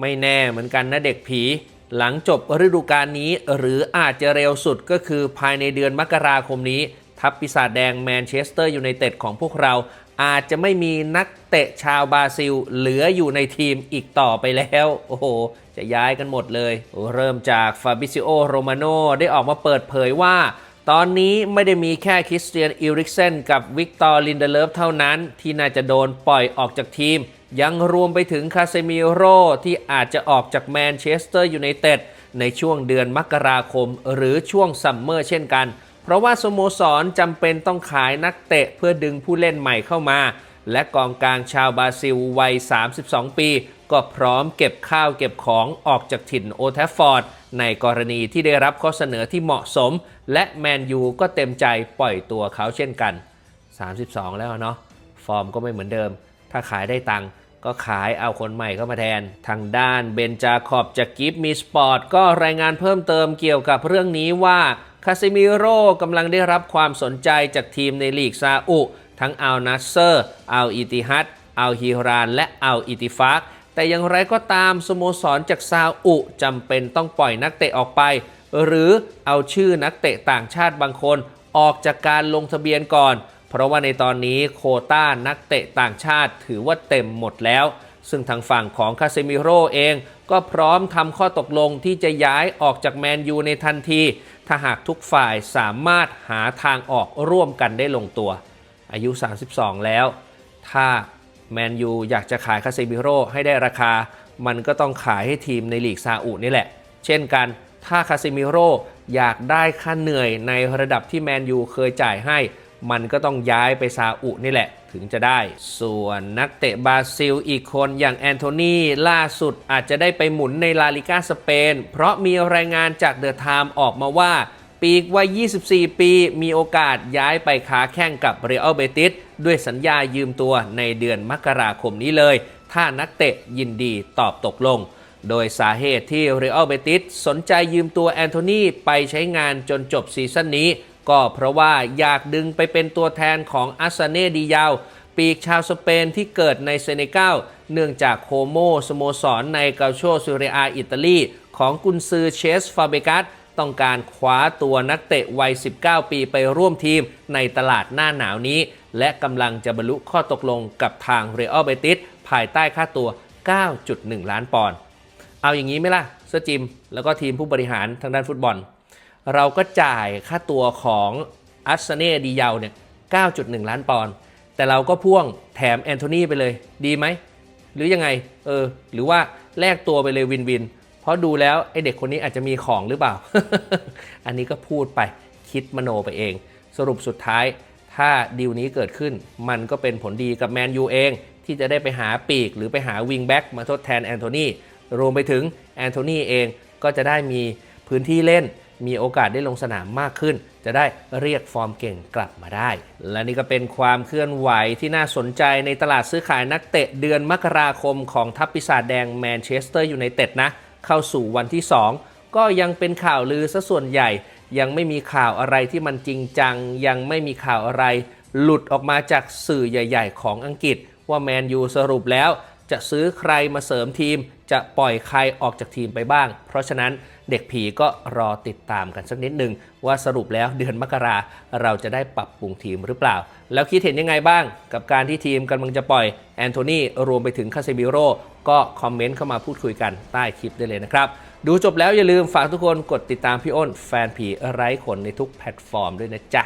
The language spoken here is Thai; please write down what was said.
ไม่แน่เหมือนกันนะเด็กผี หลังจบฤดูกาลนี้ หรืออาจจะเร็วสุดก็คือภายในเดือนมกราคมนี้ ทัพปีศาจแดงแมนเชสเตอร์ยูไนเต็ดของพวกเรา อาจจะไม่มีนักเตะชาวบราซิล เหลืออยู่ในทีมอีกต่อไปแล้ว โอ้โห จะย้ายกันหมดเลย เริ่มจากฟาบิซิโอโรมาโนได้ออกมาเปิดเผยว่าตอนนี้ไม่ได้มีแค่คริสเตียนอิริกเซนกับวิกตอร์ลินเดเลฟเท่านั้น ที่น่าจะโดนปล่อยออกจากทีม ยังรวมไปถึงคาเซมิโร่ที่อาจจะออกจากแมนเชสเตอร์ยูไนเต็ดในช่วงเดือนมกราคม หรือช่วงซัมเมอร์เช่นกัน เพราะว่าสโมสรจำเป็นต้องขายนักเตะเพื่อดึงผู้เล่นใหม่เข้ามา และกองกลางชาวบราซิลวัย 32 ปี ก็พร้อมเก็บข้าวเก็บของออกจากถิ่นโอแทฟฟอร์ด ในกรณีที่ได้รับข้อเสนอที่เหมาะสม และแมนยูก็เต็มใจปล่อยตัวเขาเช่นกัน 32 แล้วเนาะฟอร์มก็ไม่เหมือนเดิม ถ้าขายได้ตังค์ ก็ขายเอาคนใหม่เข้ามาแทน ทางด้านเบนจาคอบจากกิฟมีสปอร์ตก็รายงานเพิ่มเติมเกี่ยวกับเรื่องนี้ว่าคาซิมิโร่กำลังได้รับความสนใจจากทีมในลีกซาอุทั้งอัลนัสเซอร์อัลอิติฮัดอัลฮิราน และอัลอิติฟักแต่อย่างไรก็ตามสโมสรจากซาอุจำเป็นต้องปล่อยนักเตะออกไป หรือเอาชื่อนักเตะต่างชาติบางคนออกจากการลงทะเบียนก่อน เพราะว่าในตอนนี้โคต้านักเตะต่างชาติถือว่าเต็มหมดแล้ว ซึ่งทางฝั่งของคาเซมิโร่เองก็พร้อมทำข้อตกลงที่จะย้ายออกจากแมนยูในทันที ถ้าหากทุกฝ่ายสามารถหาทางออกร่วมกันได้ลงตัว อายุ 32 แล้ว ถ้าแมนยูอยากจะขายคาเซมิโร่ให้ได้ราคา มันก็ต้องขายให้ทีมในลีกซาอุนี่แหละ เช่นกัน ถ้าคาเซมิโร่อยากได้ค่าเหนื่อยในระดับที่แมนยูเคยจ่ายให้ มันก็ต้องย้ายไปซาอุนี่แหละถึงจะได้ ส่วนนักเตะบราซิลอีกคนอย่างแอนโทนีล่าสุดอาจจะได้ไปหมุนในลาลิกาสเปน เพราะมีรายงานจากเดอะไทม์ออกมาว่า ปีกวัย 24 ปี มีโอกาสย้ายไปค้าแข่งกับเรอัลเบติสด้วยสัญญายืมตัวในเดือนมกราคมนี้เลย ถ้านักเตะยินดีตอบตกลงโดยสาเหตุที่เรอัลเบติสสนใจยืมตัวแอนโทนีไปใช้งานจนจบซีซั่นนี้ ก็เพราะว่าอยากดึงไปเป็นตัวแทนของอาซาเน่ดียาวปีกชาวสเปนที่เกิดในเซเนกัลเนื่องจากโคโมสโมสรในกาโชซูเรอาอิตาลี ของกุนซือเชสฟาเบกัสต้องการคว้าตัวนักเตะวัย 19 ปีไปร่วมทีมในตลาดหน้าหนาวนี้ และกำลังจะบรรลุข้อตกลงกับทางเรอัลเบติสภายใต้ค่าตัว 9.1 ล้านปอนด์เอาอย่างนี้ไหมล่ะเซอร์จิม แล้วก็ทีมผู้บริหารทางด้านฟุตบอล เราก็จ่ายค่าตัวของอัสเน่ดียาวเนี่ย 9.1 ล้านปอนด์แต่เราก็พ่วงแถมแอนโทนีไปเลยดีไหม หรือยังไง เออ หรือว่าแลกตัวไปเลยวินวิน เพราะดูแล้วไอเด็กคนนี้อาจจะมีของหรือเปล่า อันนี้ก็พูดไปคิดมโนไปเอง สรุปสุดท้ายถ้าดีลนี้เกิดขึ้น มันก็เป็นผลดีกับแมนยูเอง ที่จะได้ไปหาปีก หรือไปหาวิงแบ็กมาทดแทนแอนโทนีรวมไปถึงแอนโทนีเองก็จะได้มีพื้นที่เล่น มีโอกาสได้ลงสนามมากขึ้น จะได้เรียกฟอร์มเก่งกลับมาได้ และนี่ก็เป็นความเคลื่อนไหวที่น่าสนใจในตลาดซื้อขายนักเตะเดือนมกราคมของทัพปีศาจแดงแมนเชสเตอร์ยูไนเต็ดนะ เข้าสู่วันที่ 2 ก็ยังเป็นข่าวลือซะส่วนใหญ่ ยังไม่มีข่าวอะไรที่มันจริงจัง ยังไม่มีข่าวอะไร หลุดออกมาจากสื่อใหญ่ ๆ ของอังกฤษ ว่าแมนยูสรุปแล้วจะซื้อใครมาเสริมทีม จะปล่อยใครออกจากทีมไปบ้าง เพราะฉะนั้น เด็กผีก็รอติดตามกันสักนิดหนึ่งว่าสรุปแล้วเดือนมกราเราจะได้ปรับปรุงทีมหรือเปล่า แล้วคิดเห็นยังไงบ้าง กับการที่ทีมกำลังจะปล่อยแอนโทนีรวมไปถึงคาเซมิโร่ก็คอมเมนต์เข้ามาพูดคุยกันใต้คลิปได้เลยนะครับ ดูจบแล้วอย่าลืมฝากทุกคนกดติดตามพี่อ้นแฟนผีไร้ขนในทุกแพลตฟอร์มด้วยนะจ๊ะ